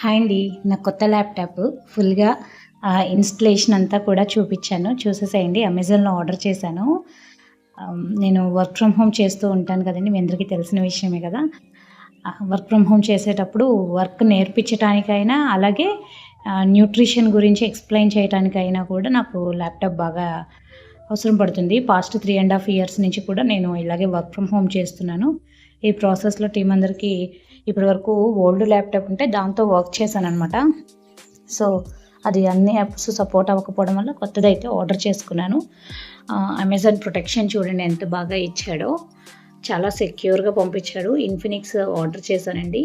Hi అండి. నా కొత్త ల్యాప్టాప్ ఫుల్గా ఇన్స్టలేషన్ అంతా కూడా చూపించాను. చూసేసేయండి. అమెజాన్లో ఆర్డర్ చేశాను. నేను వర్క్ ఫ్రమ్ హోమ్ చేస్తూ ఉంటాను కదండి. మీ అందరికీ తెలిసిన విషయమే కదా. వర్క్ ఫ్రమ్ హోమ్ చేసేటప్పుడు వర్క్ నేర్పించడానికైనా అలాగే న్యూట్రిషన్ గురించి ఎక్స్ప్లెయిన్ చేయడానికైనా కూడా నాకు ల్యాప్టాప్ బాగా అవసరం పడుతుంది. Past three and half years నుంచి కూడా నేను ఇలాగే వర్క్ ఫ్రమ్ హోమ్ చేస్తున్నాను. ఈ ప్రాసెస్లో టీం అందరికీ ఇప్పటి వరకు ఓల్డ్ ల్యాప్టాప్ ఉంటే దాంతో వర్క్ చేశాను అనమాట సో అది అన్ని యాప్స్ సపోర్ట్ అవ్వకపోవడం వల్ల కొత్తది అయితే ఆర్డర్ చేసుకున్నాను. అమెజాన్ ప్రొటెక్షన్ చూడండి ఎంత బాగా ఇచ్చాడో. చాలా సెక్యూర్గా పంపించాడు. ఇన్ఫినిక్స్ ఆర్డర్ చేశానండి.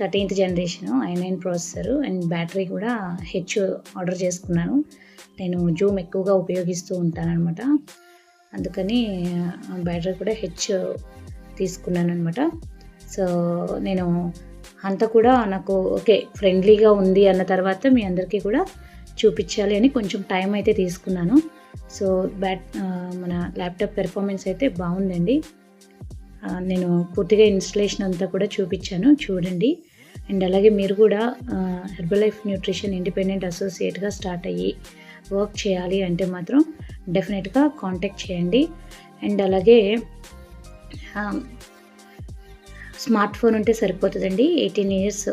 Thirteenth generation i nine processor and battery కూడా హెచ్ ఆర్డర్ చేసుకున్నాను. నేను జూమ్ ఎక్కువగా ఉపయోగిస్తూ ఉంటాను అనమాట అందుకని బ్యాటరీ కూడా హెచ్ తీసుకున్నాను అనమాట సో నేను అంతా కూడా నాకు ఓకే ఫ్రెండ్లీగా ఉంది అన్న తర్వాత మీ అందరికీ కూడా చూపించాలి అని కొంచెం టైం అయితే తీసుకున్నాను. సో బ్యాట్ మన ల్యాప్టాప్ పెర్ఫార్మెన్స్ అయితే బాగుందండి. నేను పూర్తిగా ఇన్స్టలేషన్ అంతా కూడా చూపించాను చూడండి. అండ్ అలాగే మీరు కూడా హెర్బల్ లైఫ్ న్యూట్రిషన్ ఇండిపెండెంట్ అసోసియేట్గా స్టార్ట్ అయ్యి వర్క్ చేయాలి అంటే మాత్రం డెఫినెట్గా కాంటాక్ట్ చేయండి. అండ్ అలాగే స్మార్ట్ ఫోన్ ఉంటే సరిపోతుందండి. ఎయిటీన్ ఇయర్స్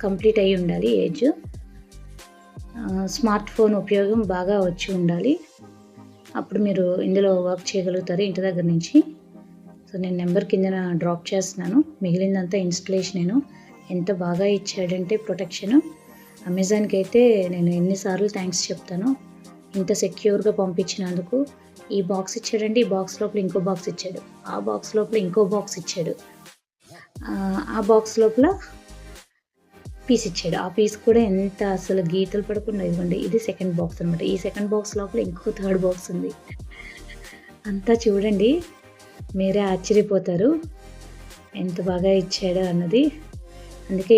కంప్లీట్ అయ్యి ఉండాలి ఏజ్. స్మార్ట్ ఫోన్ ఉపయోగం బాగా వచ్చి ఉండాలి. అప్పుడు మీరు ఇందులో వర్క్ చేయగలుగుతారు ఇంటి దగ్గర నుంచి. సో నేను నెంబర్ కింద డ్రాప్ చేస్తున్నాను. మిగిలిందంతా ఇన్స్టలేషన్ నేను. ఎంత బాగా ఇచ్చాడంటే ప్రొటెక్షన్. అమెజాన్కి అయితే నేను ఎన్నిసార్లు థ్యాంక్స్ చెప్తాను. ఇంత సెక్యూర్గా పంపించినందుకు. ఈ బాక్స్ ఇచ్చాడండి ఈ బాక్స్ లోపల ఇంకో బాక్స్ ఇచ్చాడు. ఆ బాక్స్ లోపల ఇంకో బాక్స్ ఇచ్చాడు. ఆ, బాక్స్ లోపల పీస్ ఇచ్చాడు. ఆ పీస్ కూడా ఎంత అసలు గీతలు పడకుండా ఇవ్వండి. ఇది సెకండ్ బాక్స్ అనమాట ఈ సెకండ్ బాక్స్ లోపల ఇంకో థర్డ్ బాక్స్ ఉంది. అంతా చూడండి. మీరే ఆశ్చర్యపోతారు. ఎంత బాగా ఇచ్చాడు అన్నది. అందుకే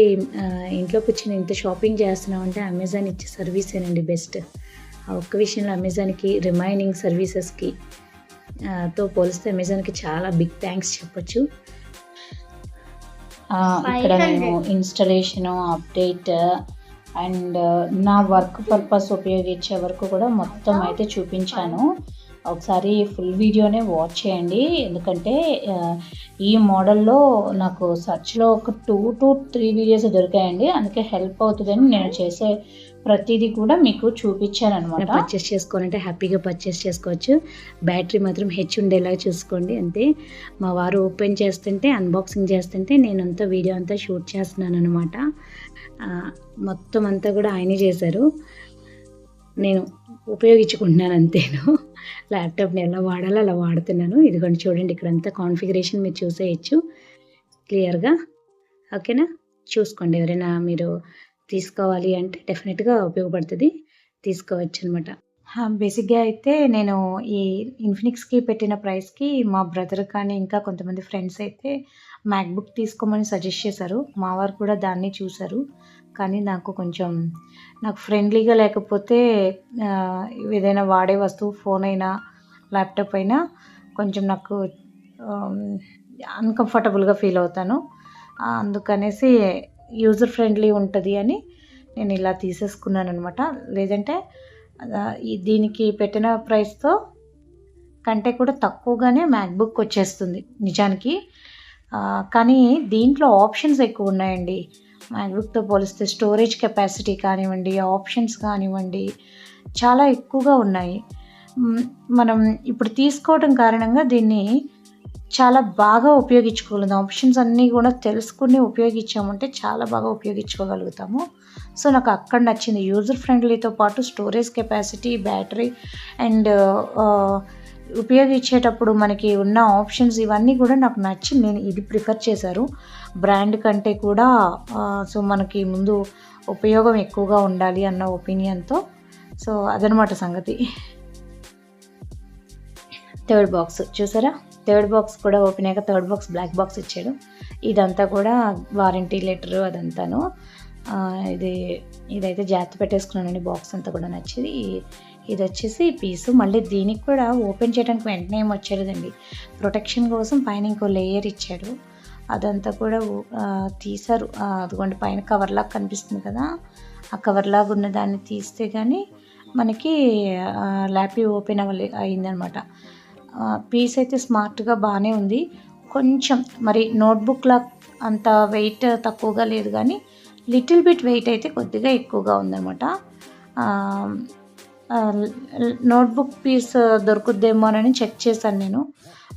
ఇంట్లో కూర్చొని ఇంత షాపింగ్ చేస్తున్నామంటే అమెజాన్ ఇచ్చే సర్వీసేనండి బెస్ట్ ఆ ఒక్క విషయంలో అమెజాన్కి రిమైనింగ్ సర్వీసెస్కి తో పోలిస్తే అమెజాన్కి చాలా బిగ్ థ్యాంక్స్ చెప్పొచ్చు. ఇక్కడ నేను ఇన్స్టలేషను అప్డేట్ అండ్ నా వర్క్ పర్పస్ ఉపయోగించే వరకు కూడా మొత్తం అయితే చూపించాను. ఒకసారి ఫుల్ వీడియోనే వాచ్ చేయండి. ఎందుకంటే ఈ మోడల్లో నాకు సర్చ్లో ఒక టూ టు త్రీ వీడియోస్ దొరికాయండి. అందుకే హెల్ప్ అవుతుందని నేను చేసే ప్రతిదీ కూడా మీకు చూపించాను అనమాట పర్చేస్ చేసుకోవాలంటే హ్యాపీగా పర్చేస్ చేసుకోవచ్చు. బ్యాటరీ మాత్రం హెచ్ ఉండేలా చూసుకోండి అంతే. మా వారు ఓపెన్ చేస్తుంటే అన్బాక్సింగ్ చేస్తుంటే నేను అంతా వీడియో అంతా షూట్ చేస్తున్నాను అనమాట మొత్తం అంతా కూడా ఆయనే చేశారు. నేను ఉపయోగించుకుంటున్నాను అంతేను. ల్యాప్టాప్ని ఎలా వాడాలో అలా వాడుతున్నాను. ఇదిగోండి చూడండి ఇక్కడంతా కాన్ఫిగరేషన్ మీరు చూసేయచ్చు. క్లియర్గా ఓకేనా చూసుకోండి ఎవరైనా మీరు తీసుకోవాలి అంటే డెఫినెట్గా ఉపయోగపడుతుంది. తీసుకోవచ్చు అనమాట బేసిక్గా అయితే నేను ఈ ఇన్ఫినిక్స్కి పెట్టిన ప్రైస్కి మా బ్రదర్ కానీ ఇంకా కొంతమంది ఫ్రెండ్స్ అయితే మ్యాక్బుక్ తీసుకోమని సజెస్ట్ చేశారు. మా వారు కూడా దాన్ని చూశారు. కానీ నాకు కొంచెం నాకు ఫ్రెండ్లీగా లేకపోతే ఏదైనా వాడే వస్తువు ఫోన్ అయినా ల్యాప్టాప్ అయినా కొంచెం నాకు అన్కంఫర్టబుల్గా ఫీల్ అవుతాను. అందుకనేసి యూజర్ ఫ్రెండ్లీ ఉంటుంది అని నేను ఇలా తీసేసుకున్నాను అనమాట లేదంటే దీనికి పెట్టిన ప్రైస్తో కంటే కూడా తక్కువగానే మ్యాక్బుక్ వచ్చేస్తుంది నిజానికి. కానీ దీంట్లో ఆప్షన్స్ ఎక్కువ ఉన్నాయండి. మ్యాక్బుక్తో పోలిస్తే స్టోరేజ్ కెపాసిటీ కానివ్వండి ఆప్షన్స్ కానివ్వండి చాలా ఎక్కువగా ఉన్నాయి. మనం ఇప్పుడు తీసుకోవడం కారణంగా దీన్ని చాలా బాగా ఉపయోగించుకోగలుగుతాం. ఆప్షన్స్ అన్నీ కూడా తెలుసుకుని ఉపయోగించామంటే చాలా బాగా ఉపయోగించుకోగలుగుతాము. సో నాకు అక్కడ నచ్చింది. యూజర్ ఫ్రెండ్లీతో పాటు స్టోరేజ్ కెపాసిటీ బ్యాటరీ అండ్ ఉపయోగించేటప్పుడు మనకి ఉన్న ఆప్షన్స్ ఇవన్నీ కూడా నాకు నచ్చి నేను ఇది ప్రిఫర్ చేశారు. బ్రాండ్ కంటే కూడా uh, సో మనకి ముందు ఉపయోగం ఎక్కువగా ఉండాలి అన్న ఒపీనియన్తో సో అదనమాట సంగతి. థర్డ్ బాక్స్ చూసారా? థర్డ్ బాక్స్ కూడా ఓపెన్ అయ్యాక థర్డ్ బాక్స్ బ్లాక్ బాక్స్ ఇచ్చాడు. ఇదంతా కూడా వారంటీ లెటర్ అదంతాను. ఇది ఇదైతే జాగ్రత్త పెట్టేసుకున్నానండి బాక్స్ అంతా కూడా నచ్చింది. ఇది వచ్చేసి పీసు. మళ్ళీ దీనికి కూడా ఓపెన్ చేయడానికి వెంటనే ఏం వచ్చేదండి ప్రొటెక్షన్ కోసం పైన ఇంకో లేయర్ ఇచ్చాడు. అదంతా కూడా తీశారు. అదిగోండి పైన కవర్లాగా కనిపిస్తుంది కదా. ఆ కవర్లాగా ఉన్న దాన్ని తీస్తే కానీ మనకి ల్యాపీ ఓపెన్ అవ్వలే అయిందనమాట. పీస్ అయితే స్మార్ట్గా బాగానే ఉంది. కొంచెం మరి నోట్బుక్లా అంత వెయిట్ తక్కువగా లేదు కానీ లిటిల్ బిట్ వెయిట్ అయితే కొద్దిగా ఎక్కువగా ఉందన్నమాట. నోట్బుక్ పీస్ దొరుకుద్దేమోనని చెక్ చేశాను నేను.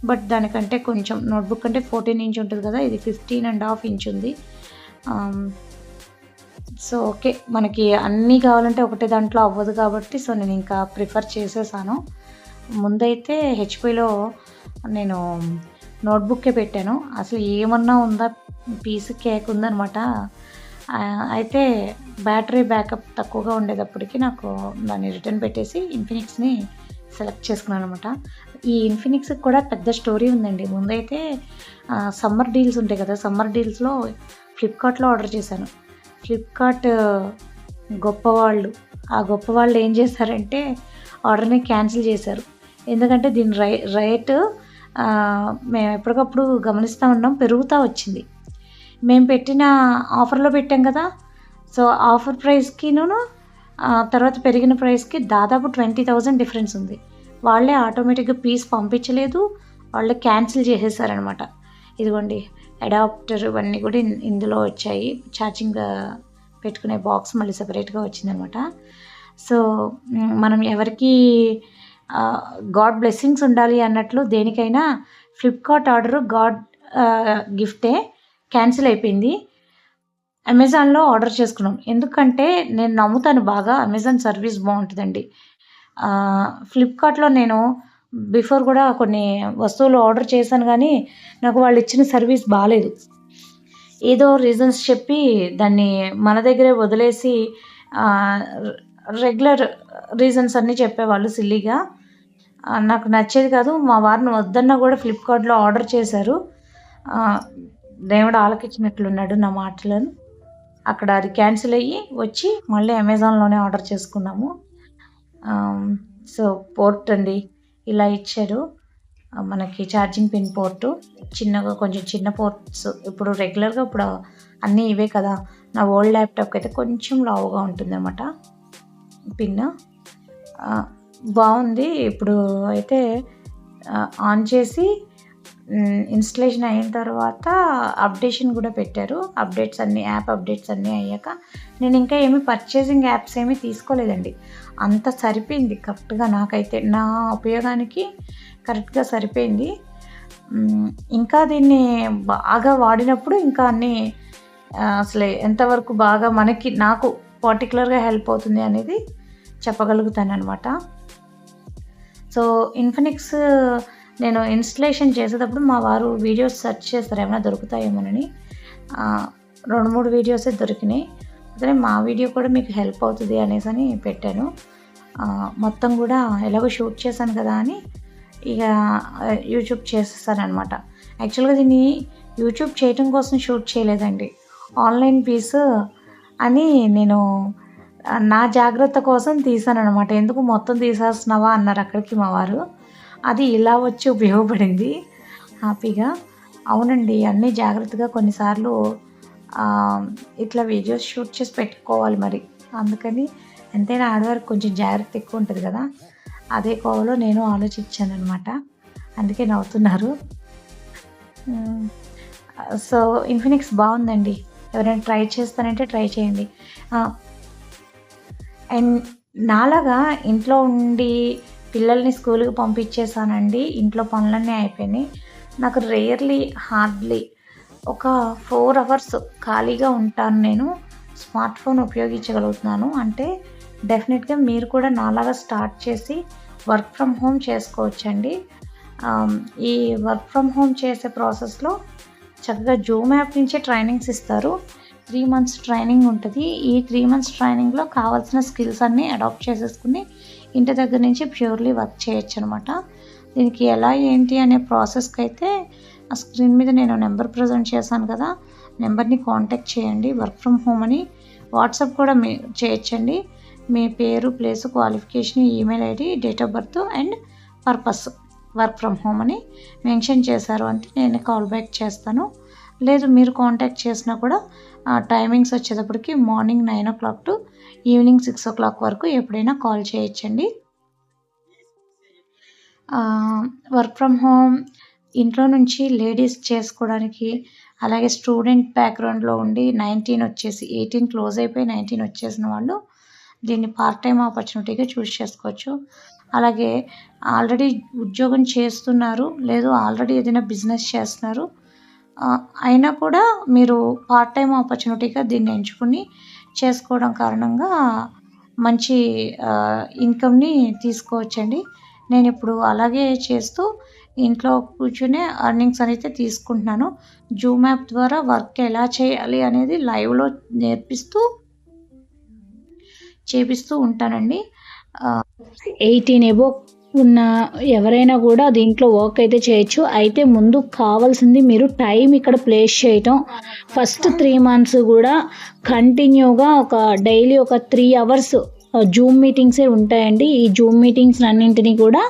బట్ దానికంటే కొంచెం నోట్బుక్ అంటే ఫోర్టీన్ ఇంచ్ ఉంటుంది కదా ఇది ఫిఫ్టీన్ అండ్ హాఫ్ ఇంచ్ ఉంది. సో ఓకే మనకి అన్నీ కావాలంటే ఒకటే దాంట్లో అవ్వదు కాబట్టి సో నేను ఇంకా ప్రిఫర్ చేసేసాను. ముందైతే హెచ్పిలో నేను నోట్బుక్కే పెట్టాను. అసలు ఏమన్నా ఉందా? పీస్ కేక్ ఉందనమాట అయితే బ్యాటరీ బ్యాకప్ తక్కువగా ఉండేటప్పటికి నాకు దాన్ని రిటర్న్ పెట్టేసి ఇన్ఫినిక్స్ని సెలెక్ట్ చేసుకున్నాను అనమాట ఈ ఇన్ఫినిక్స్కి కూడా పెద్ద స్టోరీ ఉందండి. ముందైతే సమ్మర్ డీల్స్ ఉంటాయి కదా సమ్మర్ డీల్స్లో ఫ్లిప్కార్ట్లో ఆర్డర్ చేశాను. ఫ్లిప్కార్ట్ గొప్పవాళ్ళు. ఆ గొప్పవాళ్ళు ఏం చేశారంటే ఆర్డర్ని క్యాన్సిల్ చేశారు. ఎందుకంటే దీని రై రేటు మేము ఎప్పటికప్పుడు గమనిస్తూ ఉన్నాం పెరుగుతూ వచ్చింది. మేము పెట్టిన ఆఫర్లో పెట్టాం కదా సో ఆఫర్ ప్రైస్కిను తర్వాత పెరిగిన ప్రైస్కి దాదాపు ట్వంటీ థౌజండ్ డిఫరెన్స్ ఉంది. వాళ్ళే ఆటోమేటిక్గా పీస్ పంపించలేదు వాళ్ళే క్యాన్సిల్ చేసేసారనమాట. ఇదిగోండి అడాప్టర్ ఇవన్నీ కూడా ఇందులో వచ్చాయి. ఛార్జింగ్ పెట్టుకునే బాక్స్ మళ్ళీ సపరేట్గా వచ్చిందనమాట. సో మనం ఎవరికి గాడ్ బ్లెస్సింగ్స్ ఉండాలి అన్నట్లు దేనికైనా ఫ్లిప్కార్ట్ ఆర్డర్ గాడ్ గిఫ్టే క్యాన్సిల్ అయిపోయింది. అమెజాన్లో ఆర్డర్ చేసుకున్నాం. ఎందుకంటే నేను నమ్ముతాను బాగా అమెజాన్ సర్వీస్ బాగుంటుందండి. ఫ్లిప్కార్ట్లో నేను బిఫోర్ కూడా కొన్ని వస్తువులు ఆర్డర్ చేశాను కానీ నాకు వాళ్ళు ఇచ్చిన సర్వీస్ బాగాలేదు ఏదో రీజన్స్ చెప్పి దాన్ని మన దగ్గరే వదిలేసి రెగ్యులర్ రీజన్స్ అన్నీ చెప్పేవాళ్ళు సిల్లీగా. నాకు నచ్చేది కాదు. మా వారిని వద్దన్నా కూడా ఫ్లిప్కార్ట్లో ఆర్డర్ చేశారు. దేవుడు ఆలకించినట్లున్నాడు నా మాటలను. అక్కడ అది క్యాన్సిల్ అయ్యి వచ్చి మళ్ళీ అమెజాన్లోనే ఆర్డర్ చేసుకున్నాము. సో పోర్ట్ అండి ఇలా ఇచ్చారు. మనకి ఛార్జింగ్ పిన్ పోర్టు. చిన్నగా కొంచెం చిన్న పోర్ట్స్. ఇప్పుడు రెగ్యులర్గా ఇప్పుడు అన్నీ ఇవే కదా. నా ఓల్డ్ ల్యాప్టాప్కి అయితే కొంచెం లావుగా ఉంటుంది అనమాట పిన్ బాగుంది. ఇప్పుడు అయితే ఆన్ చేసి ఇన్స్టలేషన్ అయిన తర్వాత అప్డేషన్ కూడా పెట్టారు. అప్డేట్స్ అన్నీ యాప్ అప్డేట్స్ అన్నీ అయ్యాక నేను ఇంకా ఏమి పర్చేసింగ్ యాప్స్ ఏమీ తీసుకోలేదండి. అంత సరిపోయింది కరెక్ట్గా నాకైతే నా ఉపయోగానికి కరెక్ట్గా సరిపోయింది. ఇంకా దీన్ని బాగా వాడినప్పుడు ఇంకా అన్నీ అసలే అసలు ఎంతవరకు బాగా మనకి నాకు పర్టికులర్గా హెల్ప్ అవుతుంది అనేది చెప్పగలుగుతాను అనమాట సో ఇన్ఫినిక్స్ నేను ఇన్స్టలేషన్ చేసేటప్పుడు మా వారు వీడియోస్ సెర్చ్ చేస్తారు ఏమైనా దొరుకుతాయేమోనని. రెండు మూడు వీడియోసే దొరికినాయి. అదే మా వీడియో కూడా మీకు హెల్ప్ అవుతుంది అనేసి అని పెట్టాను మొత్తం కూడా ఎలాగో షూట్ చేశాను కదా అని ఇక యూట్యూబ్ చేసేసాను యాక్చువల్గా దీన్ని యూట్యూబ్ చేయటం కోసం షూట్ చేయలేదండి. ఆన్లైన్ పీస్ అని నేను నా జాగ్రత్త కోసం తీసాను అనమాట ఎందుకు మొత్తం తీసేస్తున్నావా అన్నారు అక్కడికి మా వారు. అది ఇలా వచ్చి ఉపయోగపడింది. హ్యాపీగా. అవునండి అన్నీ జాగ్రత్తగా కొన్నిసార్లు ఇట్లా వీడియోస్ షూట్ చేసి పెట్టుకోవాలి మరి. అందుకని ఎంతైనా ఆడవారికి కొంచెం జాగ్రత్త ఎక్కువ ఉంటుంది కదా. అదే కోవలో నేను ఆలోచించాను అనమాట అందుకే నవ్వుతున్నారు. సో ఇన్ఫినిక్స్ బాగుందండి. ఎవరైనా ట్రై చేస్తానంటే ట్రై చేయండి. అండ్ నాలాగా ఇంట్లో ఉండి పిల్లల్ని స్కూల్కి పంపించేసానండి ఇంట్లో పనులన్నీ అయిపోయినాయి. నాకు రేర్లీ హార్డ్లీ ఒక ఫోర్ అవర్స్ ఖాళీగా ఉంటాను నేను. స్మార్ట్ ఫోన్ ఉపయోగించగలుగుతున్నాను. అంటే డెఫినెట్గా మీరు కూడా నాలాగా స్టార్ట్ చేసి వర్క్ ఫ్రమ్ హోమ్ చేసుకోవచ్చండి. ఈ వర్క్ ఫ్రమ్ హోమ్ చేసే ప్రాసెస్లో చక్కగా జూమ్ యాప్ నుంచే ట్రైనింగ్స్ ఇస్తారు. త్రీ మంత్స్ ట్రైనింగ్ ఉంటుంది. ఈ త్రీ మంత్స్ ట్రైనింగ్లో కావాల్సిన స్కిల్స్ అన్నీ అడాప్ట్ చేసేసుకుని ఇంటి దగ్గర నుంచి ప్యూర్లీ వర్క్ చేయొచ్చు అనమాట దీనికి ఎలా ఏంటి అనే ప్రాసెస్కి అయితే ఆ స్క్రీన్ మీద నేను నెంబర్ ప్రజెంట్ చేశాను కదా నెంబర్ని కాంటాక్ట్ చేయండి. వర్క్ ఫ్రమ్ హోమ్ అని వాట్సాప్ కూడా మీ చేయొచ్చండి. మీ పేరు place qualification email ID date of birth and purpose work from home అని మెన్షన్ చేశారు అంటే నేను కాల్ బ్యాక్ చేస్తాను. లేదు మీరు కాంటాక్ట్ చేసినా కూడా టైమింగ్స్ వచ్చేటప్పటికి morning nine o'clock to evening six o'clock వరకు ఎప్పుడైనా కాల్ చేయొచ్చండి. వర్క్ ఫ్రమ్ హోమ్ ఇంట్లో నుంచి లేడీస్ చేసుకోవడానికి అలాగే స్టూడెంట్ బ్యాక్గ్రౌండ్లో ఉండి నైన్టీన్ వచ్చేసి ఎయిటీన్ క్లోజ్ అయిపోయి నైన్టీన్ వచ్చేసిన వాళ్ళు దీన్ని పార్ట్ టైం ఆపర్చునిటీగా చూస్ చేసుకోవచ్చు. అలాగే ఆల్రెడీ ఉద్యోగం చేస్తున్నారు లేదు ఆల్రెడీ ఏదైనా బిజినెస్ చేస్తున్నారు అయినా కూడా మీరు పార్ట్ టైం ఆపర్చునిటీగా దీన్ని ఎంచుకుని చేసుకోవడం కారణంగా మంచి ఇన్కమ్ని తీసుకోవచ్చండి. నేను ఇప్పుడు అలాగే చేస్తూ ఇంట్లో కూర్చునే అర్నింగ్స్ అనేది తీసుకుంటున్నాను. జూమ్ యాప్ ద్వారా వర్క్ ఎలా చేయాలి అనేది లైవ్లో నేర్పిస్తూ చేపిస్తూ ఉంటానండి. ఎయిటీన్ ఎబో ఉన్న ఎవరైనా కూడా దీంట్లో వర్క్ అయితే చేయొచ్చు. అయితే ముందు కావాల్సింది మీరు టైం ఇక్కడ ప్లేస్ చేయటం. ఫస్ట్ త్రీ మంత్స్ కూడా కంటిన్యూగా ఒక డైలీ ఒక త్రీ అవర్స్ జూమ్ మీటింగ్సే ఉంటాయండి. ఈ జూమ్ మీటింగ్స్ అన్నింటినీ కూడా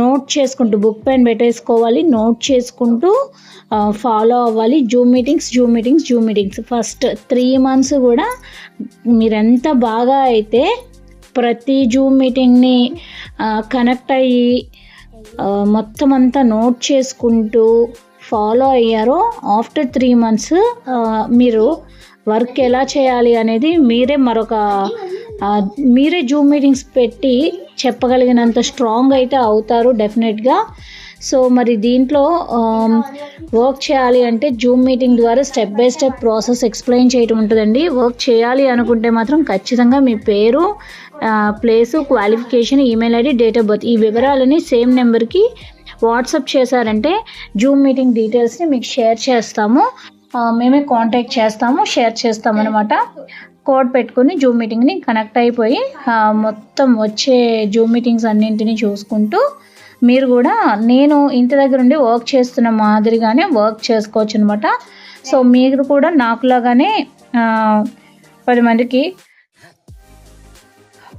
నోట్ చేసుకుంటూ బుక్ పెన్ పెట్టేసుకోవాలి. నోట్ చేసుకుంటూ ఫాలో అవ్వాలి. Zoom meetings zoom meetings zoom meetings first three months కూడా మీరెంత బాగా అయితే ప్రతి జూమ్ మీటింగ్ని కనెక్ట్ అయ్యి మొత్తం అంతా నోట్ చేసుకుంటూ ఫాలో అయ్యారో ఆఫ్టర్ త్రీ మంత్స్ మీరు వర్క్ ఎలా చేయాలి అనేది మీరే మరొక మీరే జూమ్ మీటింగ్స్ పెట్టి చెప్పగలిగినంత స్ట్రాంగ్ అయితే అవుతారు డెఫినెట్గా సో మరి దీంట్లో um, వర్క్ చేయాలి అంటే జూమ్ మీటింగ్ ద్వారా step by step process explain చేయటం ఉంటుందండి. వర్క్ చేయాలి అనుకుంటే మాత్రం ఖచ్చితంగా మీ పేరు place qualification email ID date of birth ఈ వివరాలని సేమ్ నెంబర్కి వాట్సాప్ చేశారంటే జూమ్ మీటింగ్ డీటెయిల్స్ని మీకు షేర్ చేస్తాము. మేమే కాంటాక్ట్ చేస్తాము షేర్ చేస్తాము అనమాట కోడ్ పెట్టుకుని జూమ్ మీటింగ్ని కనెక్ట్ అయిపోయి మొత్తం వచ్చే జూమ్ మీటింగ్స్ అన్నింటినీ చూసుకుంటూ మీరు కూడా నేను ఇంటి దగ్గర ఉండి వర్క్ చేస్తున్న మాదిరిగానే వర్క్ చేసుకోవచ్చు అనమాట సో మీరు కూడా నాకులాగానే పది మందికి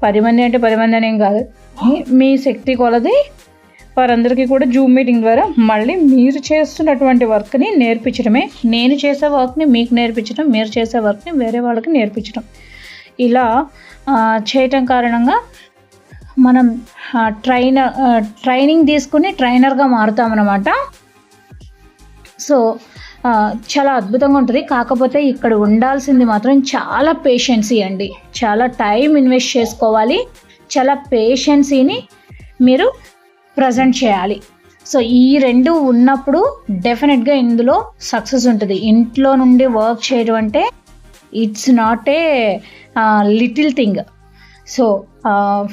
పది మంది అంటే పది మంది అనేం కాదు. మీ- శక్తి కొలది. వారందరికీ కూడా జూమ్ మీటింగ్ ద్వారా మళ్ళీ మీరు చేస్తున్నటువంటి వర్క్ని నేర్పించడమే. నేను చేసే వర్క్ని మీకు నేర్పించడం మీరు చేసే వర్క్ని వేరే వాళ్ళకి నేర్పించడం. ఇలా చేయటం కారణంగా మనం ట్రైనర్ ట్రైనింగ్ తీసుకుని ట్రైనర్గా మారుతామన్నమాట సో చాలా అద్భుతంగా ఉంటుంది. కాకపోతే ఇక్కడ ఉండాల్సింది మాత్రం చాలా పేషెన్సీ అండి. చాలా టైం ఇన్వెస్ట్ చేసుకోవాలి. చాలా పేషెన్సీని మీరు ప్రజెంట్ చేయాలి. సో ఈ రెండు ఉన్నప్పుడు డెఫినెట్గా ఇందులో సక్సెస్ ఉంటుంది. ఇంట్లో నుండి వర్క్ చేయడం అంటే it's not a little thing so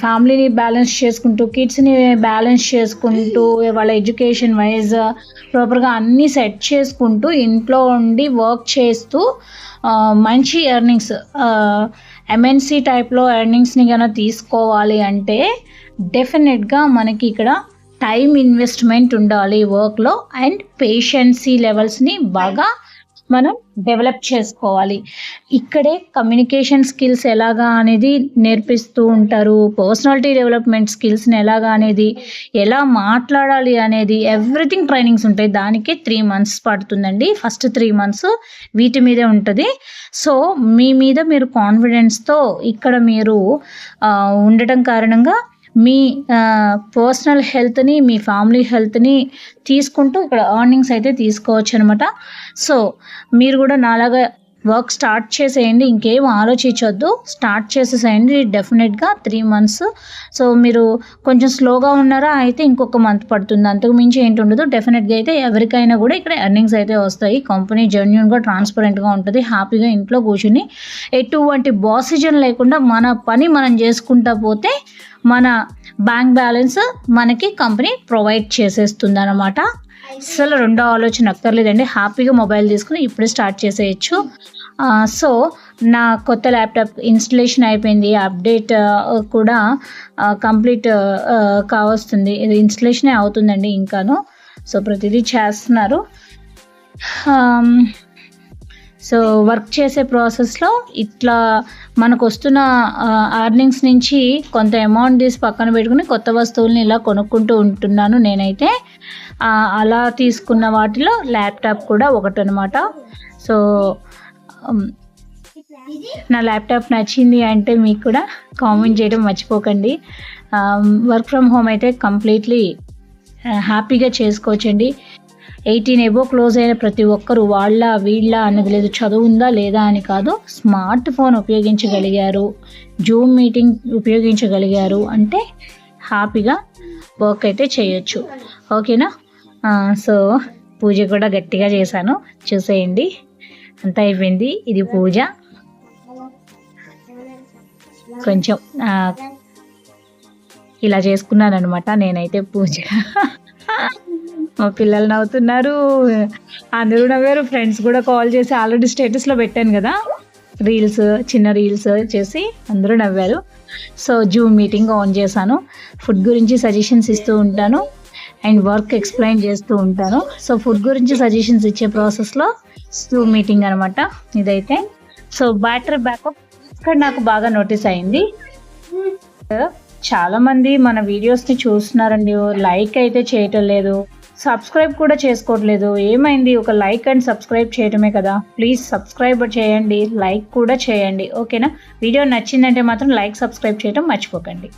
ఫ్యామిలీని బ్యాలెన్స్ చేసుకుంటూ కిడ్స్ని బ్యాలెన్స్ చేసుకుంటూ వాళ్ళ ఎడ్యుకేషన్ వైజ్ ప్రాపర్గా అన్నీ సెట్ చేసుకుంటూ ఇంట్లో ఉండి వర్క్ చేస్తూ మంచి ఎర్నింగ్స్ ఎంఎన్సీ టైప్లో ఎర్నింగ్స్ని కనుక తీసుకోవాలి అంటే డెఫినెట్గా మనకి ఇక్కడ టైం ఇన్వెస్ట్మెంట్ ఉండాలి వర్క్లో అండ్ పేషెన్సీ లెవెల్స్ని బాగా మనం డెవలప్ చేసుకోవాలి. ఇక్కడే కమ్యూనికేషన్ స్కిల్స్ ఎలాగా అనేది నేర్పిస్తూ ఉంటారు. పర్సనాలిటీ డెవలప్మెంట్ స్కిల్స్ని ఎలాగా అనేది ఎలా మాట్లాడాలి అనేది ఎవ్రీథింగ్ ట్రైనింగ్స్ ఉంటాయి. దానికే త్రీ మంత్స్ పడుతుందండి. ఫస్ట్ త్రీ మంత్స్ వీటి మీదే ఉంటుంది. సో మీ మీద మీరు కాన్ఫిడెన్స్తో ఇక్కడ మీరు ఉండటం కారణంగా మీ పర్సనల్ హెల్త్ని మీ ఫ్యామిలీ హెల్త్ని తీసుకుంటూ ఇక్కడ ఎర్నింగ్స్ అయితే తీసుకోవచ్చు అనమాట సో మీరు కూడా నాలాగా వర్క్ స్టార్ట్ చేసేయండి ఇంకేం ఆలోచించొద్దు. స్టార్ట్ చేసేసేయండి డెఫినెట్గా త్రీ మంత్స్. సో మీరు కొంచెం స్లోగా ఉన్నారా అయితే ఇంకొక మంత్ పడుతుంది. అంతకు మించి ఏంటి ఉండదు. డెఫినెట్గా అయితే ఎవరికైనా కూడా ఇక్కడ ఎర్నింగ్స్ అయితే వస్తాయి. కంపెనీ జెన్యున్గా ట్రాన్స్పరెంట్గా ఉంటుంది. హ్యాపీగా ఇంట్లో కూర్చుని ఎటువంటి బాసిజన్ లేకుండా మన పని మనం చేసుకుంటా పోతే మన బ్యాంక్ బ్యాలెన్స్ మనకి కంపెనీ ప్రొవైడ్ చేసేస్తుంది అనమాట అసలు రెండో ఆలోచన అక్కర్లేదండి. హ్యాపీగా మొబైల్ తీసుకుని ఇప్పుడే స్టార్ట్ చేసేయచ్చు. సో నా కొత్త ల్యాప్టాప్ ఇన్స్టలేషన్ అయిపోయింది. అప్డేట్ కూడా కంప్లీట్ కావస్తుంది. ఇది ఇన్స్టలేషనే అవుతుందండి ఇంకాను. సో ప్రతిదీ చేస్తున్నారు. సో వర్క్ చేసే ప్రాసెస్లో ఇట్లా మనకు వస్తున్న అర్నింగ్స్ నుంచి కొంత అమౌంట్ తీసి పక్కన పెట్టుకుని కొత్త వస్తువుల్ని ఇలా కొనుక్కుంటూ ఉంటున్నాను నేనైతే. అలా తీసుకున్న వాటిలో ల్యాప్టాప్ కూడా ఒకటి అనమాట సో నా ల్యాప్టాప్ నచ్చింది అంటే మీకు కూడా కామెంట్ చేయడం మర్చిపోకండి. వర్క్ ఫ్రమ్ హోమ్ అయితే కంప్లీట్లీ హ్యాపీగా చేసుకోవచ్చండి. ఎయిటీన్ ఎబో క్లోజ్ అయిన ప్రతి ఒక్కరు వాళ్ళ వీళ్ళ అన్నది లేదు చదువు ఉందా లేదా అని కాదు స్మార్ట్ ఫోన్ ఉపయోగించగలిగారు జూమ్ మీటింగ్ ఉపయోగించగలిగారు అంటే హ్యాపీగా వర్క్ అయితే చేయొచ్చు. ఓకేనా? సో పూజ కూడా గట్టిగా చేశాను. చూసేయండి. అంతా అయిపోయింది. ఇది పూజ. కొంచెం ఇలా చేసుకున్నాను అనమాట నేనైతే పూజ. మా పిల్లలు నవ్వుతున్నారు. అందరూ నవ్వారు. ఫ్రెండ్స్ కూడా కాల్ చేసి ఆల్రెడీ స్టేటస్లో పెట్టాను కదా. రీల్స్ చిన్న రీల్స్ చేసి అందరూ నవ్వారు. సో జూమ్ మీటింగ్ ఆన్ చేశాను. ఫుడ్ గురించి సజెషన్స్ ఇస్తూ ఉంటాను. అండ్ వర్క్ ఎక్స్ప్లెయిన్ చేస్తూ ఉంటాను సో ఫుడ్ గురించి సజెషన్స్ ఇచ్చే ప్రాసెస్లో జూమ్ మీటింగ్ అనమాట ఇదైతే. సో బ్యాటరీ బ్యాకప్ ఇక్కడ నాకు బాగా నోటీస్ అయింది. చాలామంది మన వీడియోస్ని చూస్తున్నారండి. లైక్ అయితే చేయటం లేదు. సబ్స్క్రైబ్ కూడా చేసుకోవట్లేదు. ఏమైంది? ఒక లైక్ అండ్ సబ్స్క్రైబ్ చేయటమే కదా. ప్లీజ్ సబ్స్క్రైబ్ చేయండి. లైక్ కూడా చేయండి. ఓకేనా? వీడియో నచ్చిందంటే మాత్రం లైక్ సబ్స్క్రైబ్ చేయడం మర్చిపోకండి.